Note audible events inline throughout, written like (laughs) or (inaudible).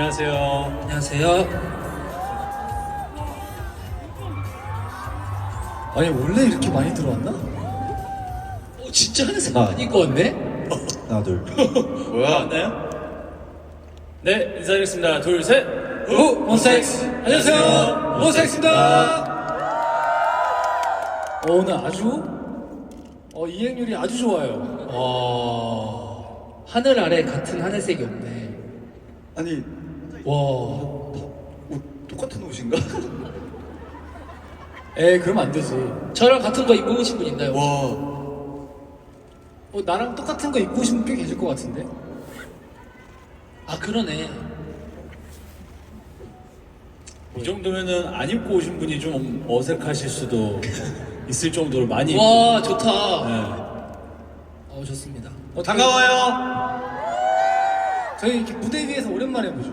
안녕하세요. 안녕하세요. 아니 원래 이렇게 많이 들어왔나? 어, 진짜 한색 많이 입고 왔네? 하나 둘 뭐야? 맞나요? 네, 인사드리겠습니다. 둘, 셋. 오! 몬스타엑스! 안녕하세요! 몬스타엑스입니다! 어, 오늘 아주 어, 이행률이 아주 좋아요 와. 하늘 아래 같은 하늘색이 없네. 아니 와. 옷 똑같은 옷인가? (laughs) 에 그러면 안 되지 저랑 같은 거 입고 오신 분 있나요? 와 어, 나랑 똑같은 거 입고 오신 분 꽤 계실 것 같은데 아, 그러네. 이 정도면은 안 입고 오신 분이 좀 어색하실 수도 (laughs) 있을 정도로 많이. 와, 좋다. 네. 어, 좋습니다. 어떻게- 반가워요 저희 이렇게 무대 위에서 오랜만에 보죠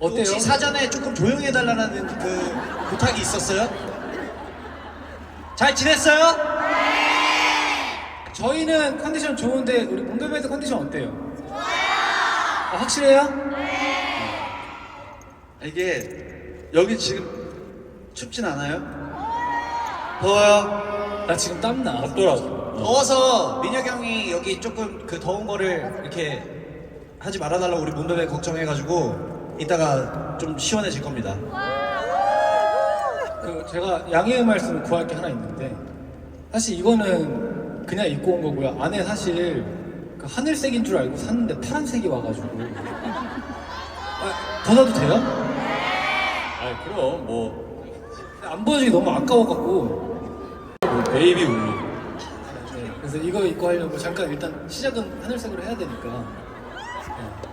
어때요? 혹시 사전에 조금 조용히 해달라는 그 부탁이 있었어요? 잘 지냈어요? 저희는 컨디션 좋은데 우리 문배배드 컨디션 어때요? 아, 확실해요? 이게 여기 지금 춥진 않아요? 더워요? 나 지금 땀나 없더라고. 더워서 민혁 형이 여기 조금 그 더운 거를 이렇게 하지 말아달라고 우리 문베베 걱정해가지고 이따가 좀 시원해질 겁니다 그 제가 양해의 말씀을 구할 게 하나 있는데 사실 이거는 그냥 입고 온 거고요. 안에 사실 그 하늘색인 줄 알고 샀는데 파란색이 와가지고 아, 벗어도 돼요? 아, 그럼 뭐, 안 보여주기 너무 아까워갖고 뭐 베이비 울루. 네, 그래서 이거 입고 하려고 잠깐 일단 시작은 하늘색으로 해야 되니까 네.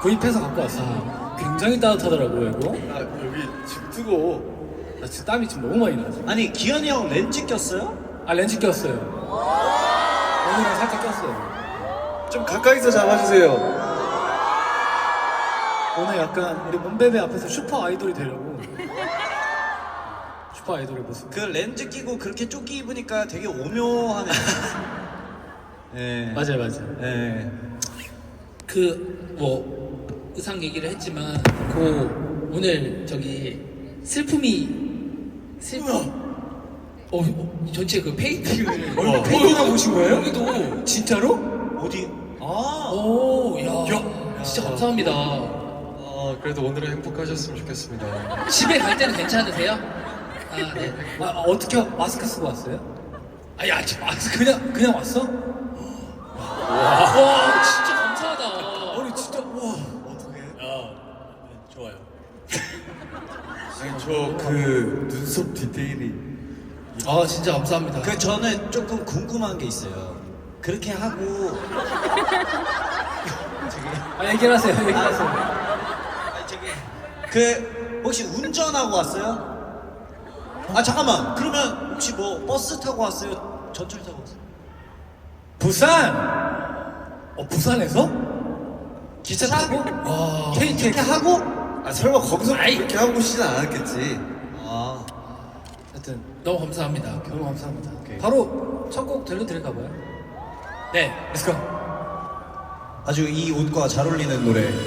구입해서 갖고 왔어요. 굉장히 따뜻하더라고요 이거. 아 여기 지금 뜨거워 나 지금 땀이 지금 너무 많이 나서. 아니 기현이 형 렌즈 꼈어요? 아 렌즈 꼈어요. 오늘은 살짝 꼈어요. 좀 가까이서 잡아주세요 오늘 약간 우리 문베베 앞에서 슈퍼 아이돌이 되려고 슈퍼 아이돌의 모습 그 렌즈 끼고 그렇게 조끼 입으니까 되게 오묘하네 (laughs) 네. 맞아요 맞아요 네. 그, 뭐, 의상 얘기를 했지만, 그, 오늘 저기, 슬픔이, 슬픔. 어, 어, 전체 그 페인팅을. 얼굴 페인팅하고 오신 거예요? 여기도. 진짜로? 어디? 아 오, 야. 진짜 감사합니다. 아, 그래도 오늘은 행복하셨으면 좋겠습니다. 집에 갈 때는 괜찮으세요? 아, 네. 아, 아, 어떻게 마스크 쓰고 왔어요? 아, 야, 저 마스크. 그냥 그냥 왔어? 와, 진짜 감사하다. 아니 진짜 와 아, 네, 좋아요. 그 눈썹 디테일이. 아, 진짜 감사합니다. 그 저는 조금 궁금한 게 있어요 그렇게 하고 아, 얘기를 하세요 얘기를 하세요 아니, 저기 그 혹시 운전하고 왔어요? 아 잠깐만 그러면 혹시 뭐 버스 타고 왔어요? 전철 타고 왔어요? 부산 어 부산에서 기차 기차? 타고 와. KTX 이렇게 하고? 아, 설마 거기서 아이. 그렇게 하고 오시진 않았겠지. 아 하여튼 너무 감사합니다. 너무 감사합니다 바로 첫 곡 들려드릴까 봐요 네. 렛츠고 아주 이 옷과 잘 어울리는 노래 하늘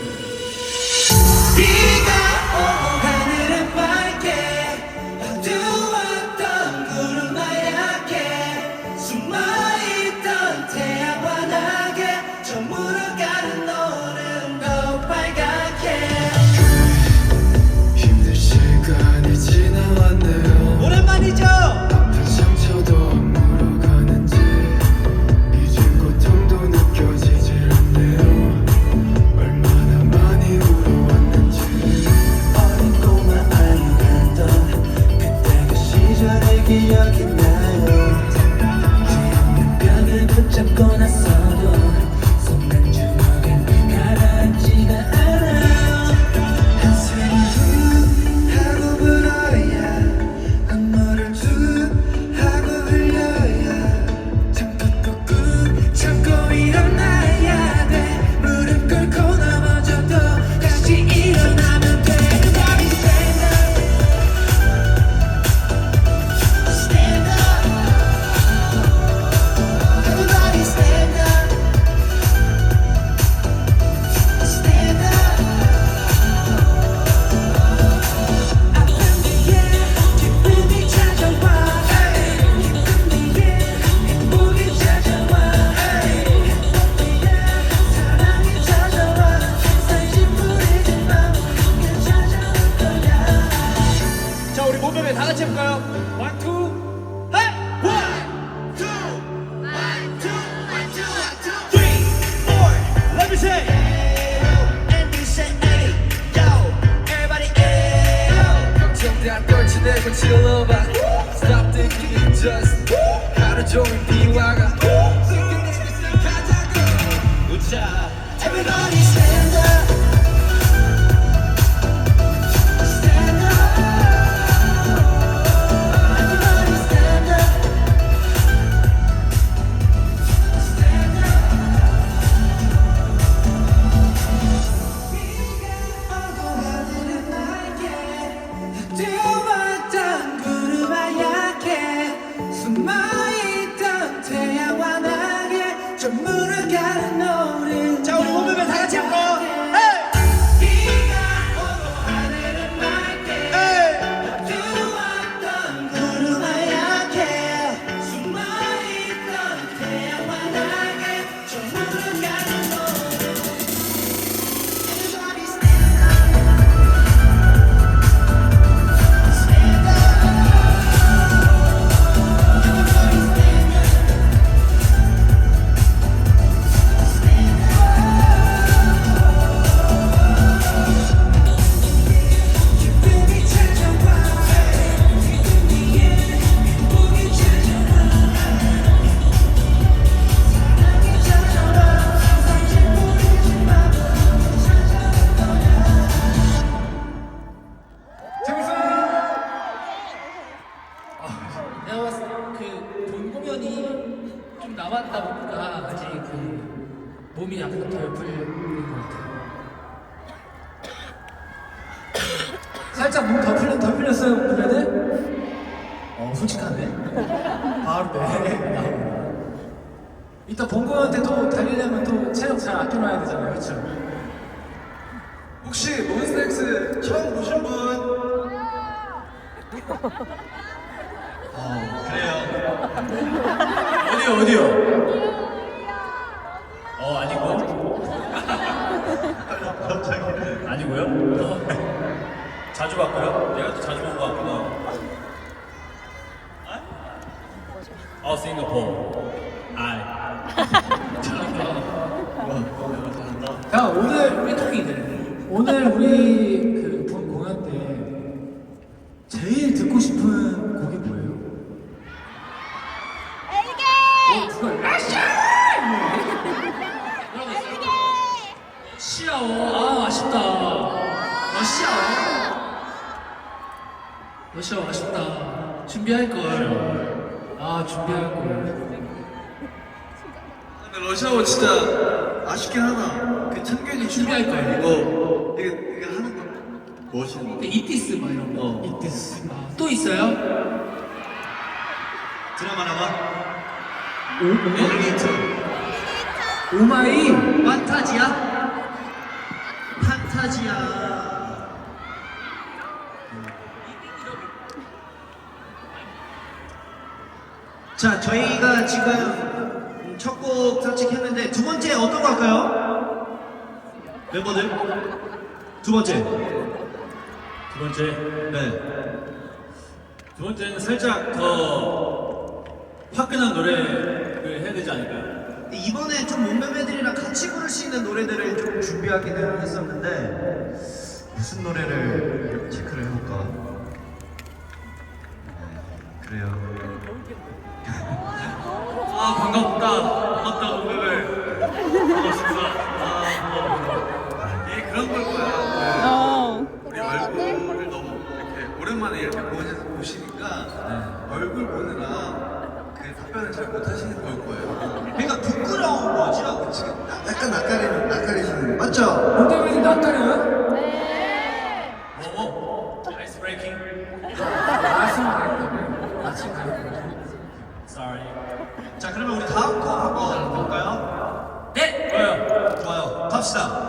어 그래요. 어디요 어디요? 어 아니고 (laughs) 아니고요? 자주 봤고요? 내가 또 자주 본 것 같구나. 어 싱가포르. 아 야, 오늘, 삐통이들. 오늘 우리 그 본 공연 때 제일 듣고 싶은 곡이 뭐예요? 어, 그걸 러시아워. 아 아쉽다. 러시아워. 러시아워 아쉽다. 준비할 걸. 아, 준비할 걸. 근데 러시아워 진짜 아쉽긴 하다. 그 참견이 준비할 거예요. 이거 이게 이게 하는 거 멋있는 거. 근데 이티스 막 이런 거. 어. 이때스. 아, 또 있어요? 드라마 나와. 엘리트. 오마이! 판타지야? 판타지야. 자, 저희가 지금 첫 곡 산책했는데 두 번째 어떤 거 할까요? 멤버들? 두 번째. 두 번째 네. 두 번째는 살짝 더 화끈한 노래를 해야 되지 않을까요? 이번에 좀 몸매매들이랑 같이 부를 수 있는 노래들을 좀 준비하기는 했었는데 무슨 노래를 체크를 해볼까? 네, 그래요. 때문에 낯가려요? 뭐뭐? 아이스 브레이킹 아침 가요. 아침 가요. sorry 자 그러면 우리 다음 곡 한번 볼까요? 네. 좋아요 좋아요. 갑시다.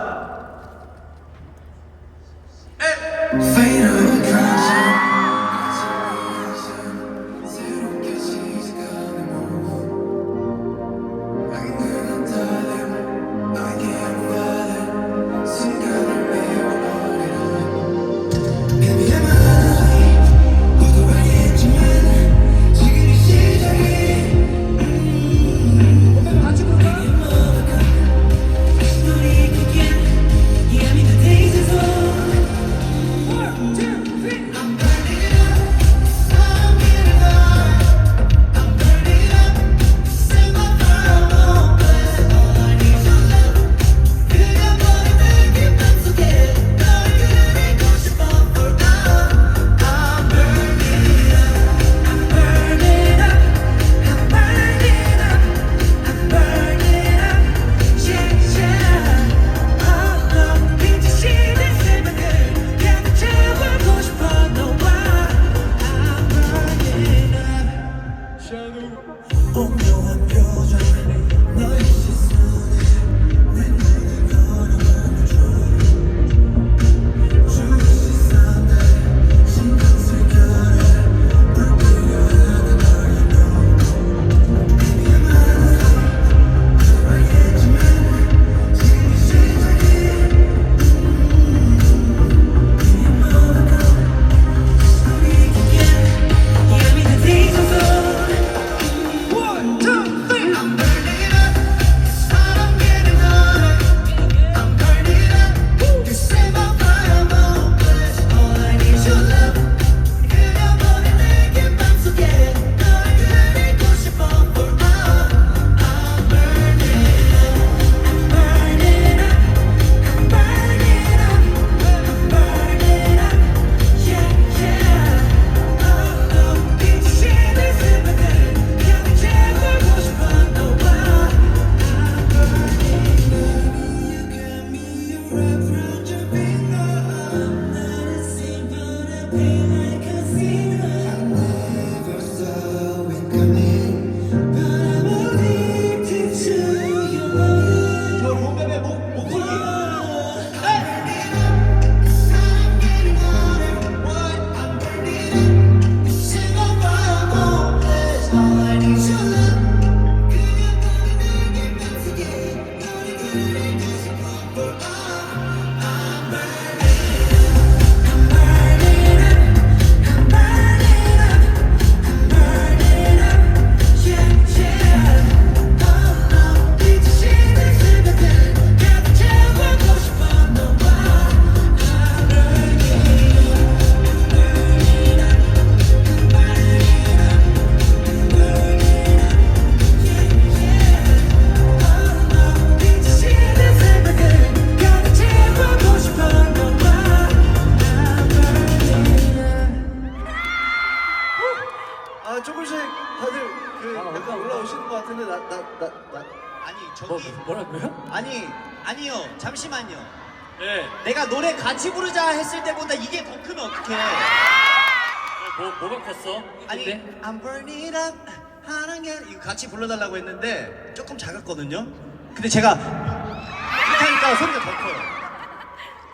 하는 게 이거 같이 불러달라고 했는데 조금 작았거든요. 근데 제가 이렇게 하니까 소리가 더 커요.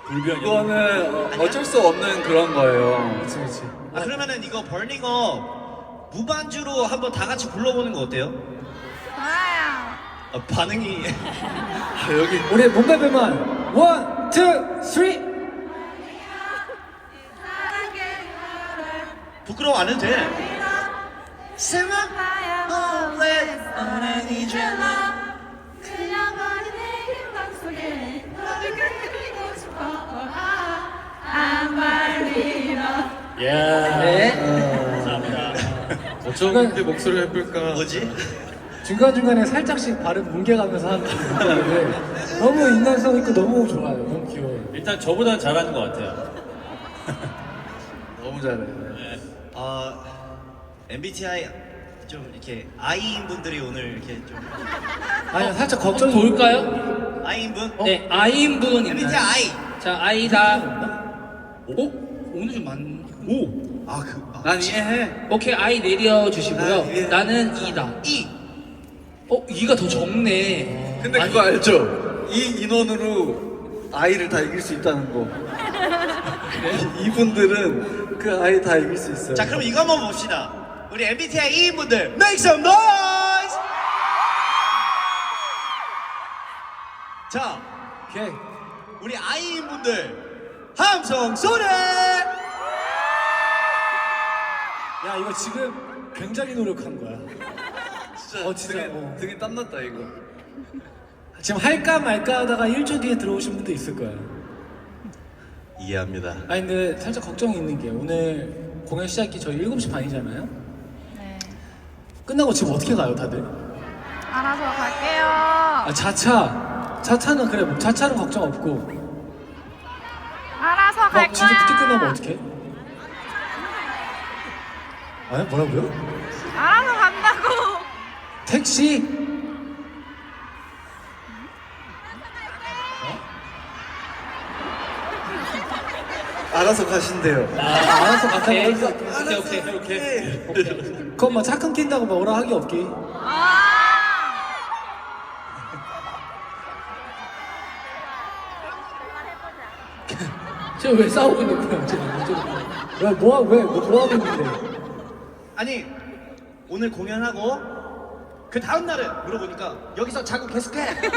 불변이. 이거는 어쩔 수 없는 그런 거예요. 그렇지 그렇지. 아 그러면은 이거 버닝업 무반주로 한번 다 같이 불러보는 거 어때요? 아, 반응이 (laughs) 아, 여기 우리 몸베베만 원, 투, 쓰리. 부끄러워 안 해도 돼. Let Need your love. 흘려버린 내 힘방 속에 너를 끌고 싶어 한 발리로 야. 네. 감사합니다. 어쩜 목소리가 예쁠까? 뭐지? 중간 중간에 살짝씩 발음 뭉개가면서 하는 건데 너무 인간성 있고 너무 좋아요. 너무 귀여워요. 일단 저보단 잘하는 것 같아요. (laughs) 너무 잘해. 어, MBTI 좀 이렇게 I인 분들이 오늘 이렇게 좀 (laughs) 아니 살짝 좀 걱정이 볼까요? I인 분? 네, 아이인분 있나요? MBTI I. 자, 아이다. 오? 오늘 좀 많. 오. 아 그. 아, 난 이해해. 오케이, 아이 내려 주시고요. 아, 예. 나는 이다. E. 어, 이가 더 적네. 근데 아니, 그거 알죠? 이 인원으로 아이를 다 이길 수 있다는 거. (laughs) 이분들은 그 아이 다 이길 수 있어요. 자 그럼 이거 한번 봅시다. 우리 MBTI E인 분들 make some noise. 자 오케이. 우리 I인 분들 함성 소리. 야 이거 지금 굉장히 노력한 거야. 진짜, 어, 진짜, 등에, 어. 등에 땀 났다 이거. 지금 할까 말까 하다가 1초 뒤에 들어오신 분도 있을 거야. 이해합니다. 아니 근데 살짝 걱정이 있는 게 오늘 공연 시작이 저희 7시 반이잖아요. 네 끝나고 지금 어떻게 가요 다들? 알아서 갈게요 아 자차. 자차는 그래 뭐 자차는 걱정 없고 알아서 갈 막 진짜 늦게 끝나면 어떡해? 아니 뭐라고요? 알아서 간다고 택시? 알아서 가신대요. 아, 알아서 오케이. 오니까 오케이, 오케이, 오케이. 그건 막 차큰 낀다고 막 오라 하기 없기 아 지금 왜 싸우고 있는 거야 지금 왜 뭐야 왜 뭐, 뭐 하고 있는데 아니 오늘 공연하고 그 다음 날은 물어보니까 여기서 자고 계속해. 그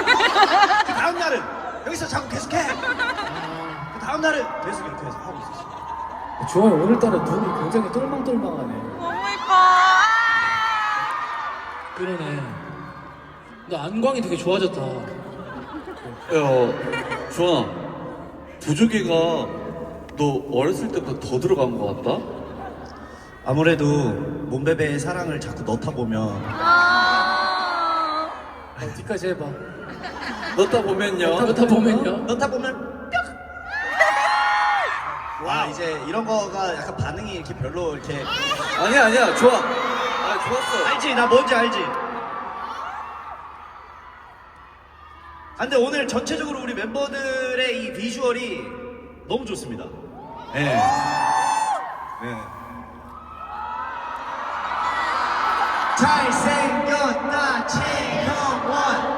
다음 날은 여기서 자고 계속해. 그 다음 날은 계속 이렇게 해서 하고 있었어. 좋아요 오늘따라 눈이 굉장히 똘망똘망하네 너무 이뻐 그러네. 너 안광이 되게 좋아졌다. 야, 주원아, 부조개가 너 어렸을 때보다 더 들어간 것 같다? 아무래도 몸베베의 사랑을 자꾸 넣다 보면 아 어, 뒤까지 해봐 넣다 보면요. 그렇다 보면요. 넣다 보면 뿅! 와 이제 이런 거가 약간 반응이 이렇게 별로 이렇게 아니야, 아니야, 좋아. 아, 좋았어. 알지 나 뭔지 알지. 아, 근데 오늘 전체적으로 우리 멤버들의 이 비주얼이 너무 좋습니다. 네. 네. 잘생겼다 최형원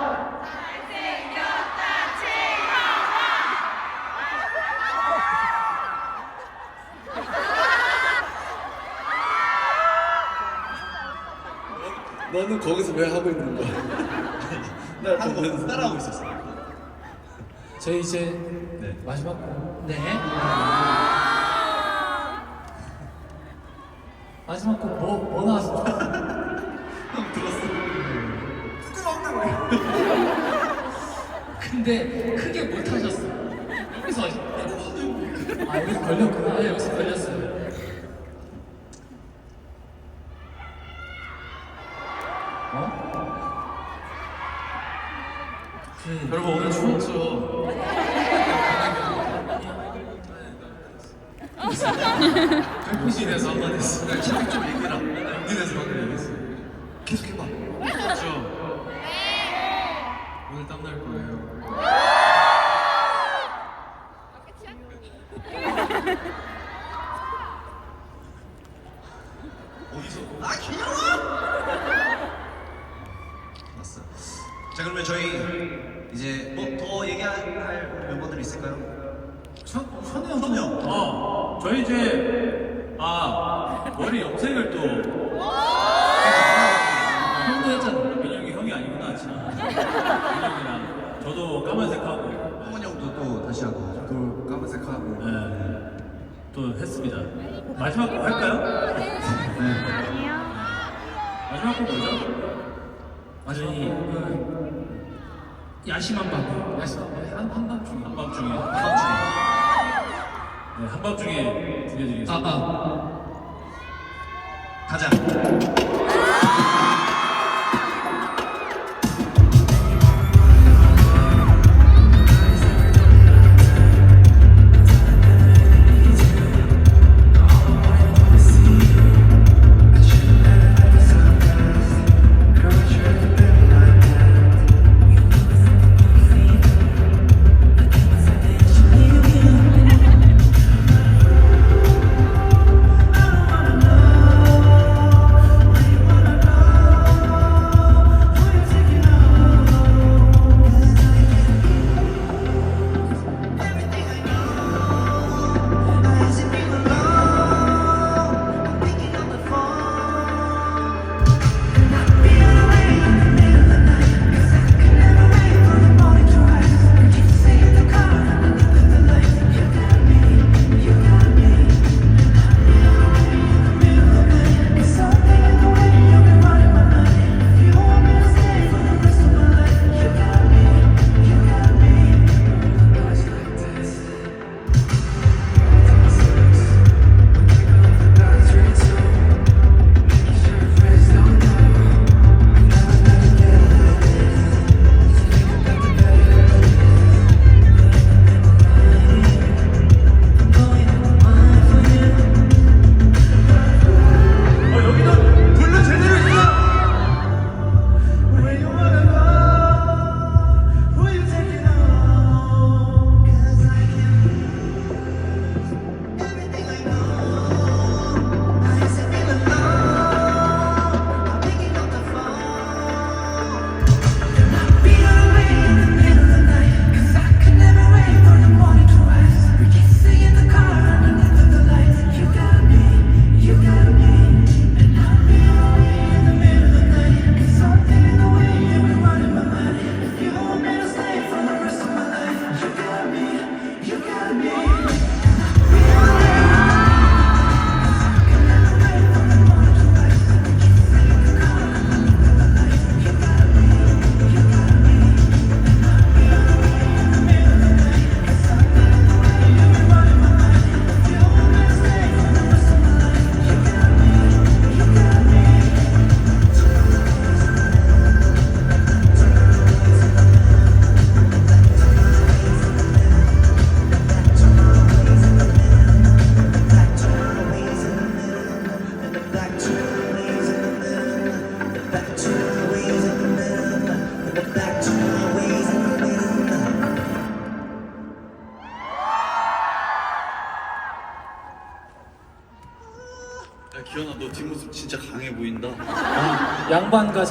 너는 거기서 왜 하고 있는 거야? (laughs) 나 하는 보면서. 따라하고 있었어. 저희 이제 네. 마지막 곡 네. 마지막 곡 뭐, 뭐 나왔어? (laughs) (laughs) 근데 크게 못 하셨어. 여기서 아 여기서 걸렸구나 아, 여기서 걸렸어요. 여러분, 오늘 추웠죠? 별빛이에서 한번 했어. 좀 얘기해라. 니네서 한번 얘기했어. 계속 해봐. 그렇죠. 자 그러면 저희 이제 뭐 더 얘기할 멤버들 있을까요? 현, 현우 형. 현우 형. 어, 저희 이제 아 머리 염색을 또 형도 했잖아. 민혁이 형이 아니구나 참. 민혁이랑 저도 까만색 하고 홍은 형도 또 다시 하고 저도 까만색 하고 네, 또 했습니다. 마지막 곡 할까요? 아니요. 마지막 곡 뭐죠? 저희 그 야심한 밤. 야시 한 한밤 중에. 한밤 중에 한밤 중에. 네, 한밤 중에 들려드리겠습니다. 아, 아. 가자.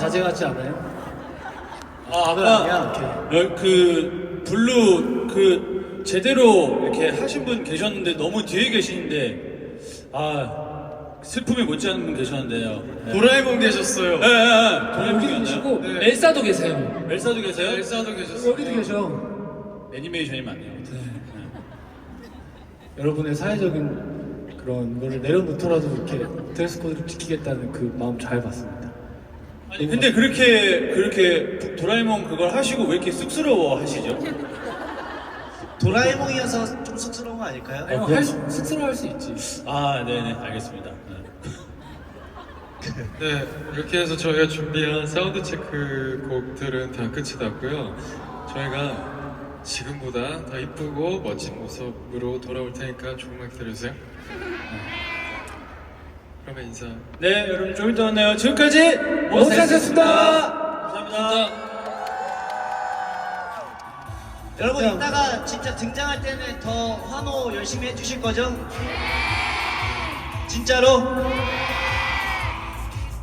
자제 같지 않아요? 아 아니야, 아까 여- 그 블루 그 제대로 이렇게 하신 분 계셨는데 너무 뒤에 계시는데 아 슬픔이 못지않은 분 계셨는데요. 네. 도라에몽 계셨어요 네, 네, 네. 여기 도라에몽이었나요? 계시고 네. 엘사도 계세요. 엘사도 계세요? 엘사도 계셨어요 여기도 계셔. 애니메이션이 많네요. 여러분의 사회적인 그런 거를 내려놓더라도 이렇게 드레스 코드를 지키겠다는 그 마음 잘 봤습니다. 아니 근데 그렇게 그렇게 도라에몽 그걸 하시고 왜 이렇게 쑥스러워 하시죠? 도라에몽이어서 좀 쑥스러운 거 아닐까요? 아니, 할 수, 쑥스러워할 수 있지. 아 네네 알겠습니다. 네. 네, 이렇게 해서 저희가 준비한 사운드 체크 곡들은 다 끝이 났고요. 저희가 지금보다 더 이쁘고 멋진 모습으로 돌아올 테니까 조금만 기다려주세요. 그러면 인사. 네 여러분 좀 이따 만나요. 지금까지 원스타였습니다. 감사합니다. 여러분 이따가 진짜 등장할 때는 더 환호 열심히 해주실 거죠? 진짜로?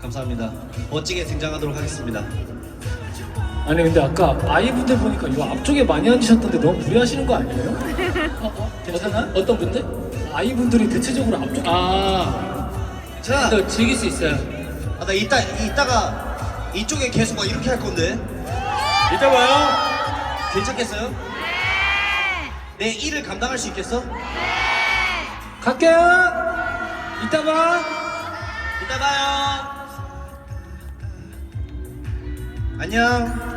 감사합니다. 멋지게 등장하도록 하겠습니다. 아니 근데 아까 아이분들 보니까 이 앞쪽에 많이 앉으셨던데 너무 무리하시는 거 아니에요? (laughs) 어, 어, 괜찮아? 어떤 분들? 아이분들이 대체적으로 앞쪽에 아, 자, 또 즐길 수 있어요. 아, 나 이따 이따가 이쪽에 계속 막 이렇게 할 건데 이따 봐요. 괜찮겠어요? 내 일을 감당할 수 있겠어? 갈게요. 이따 봐. 이따 봐요. 안녕.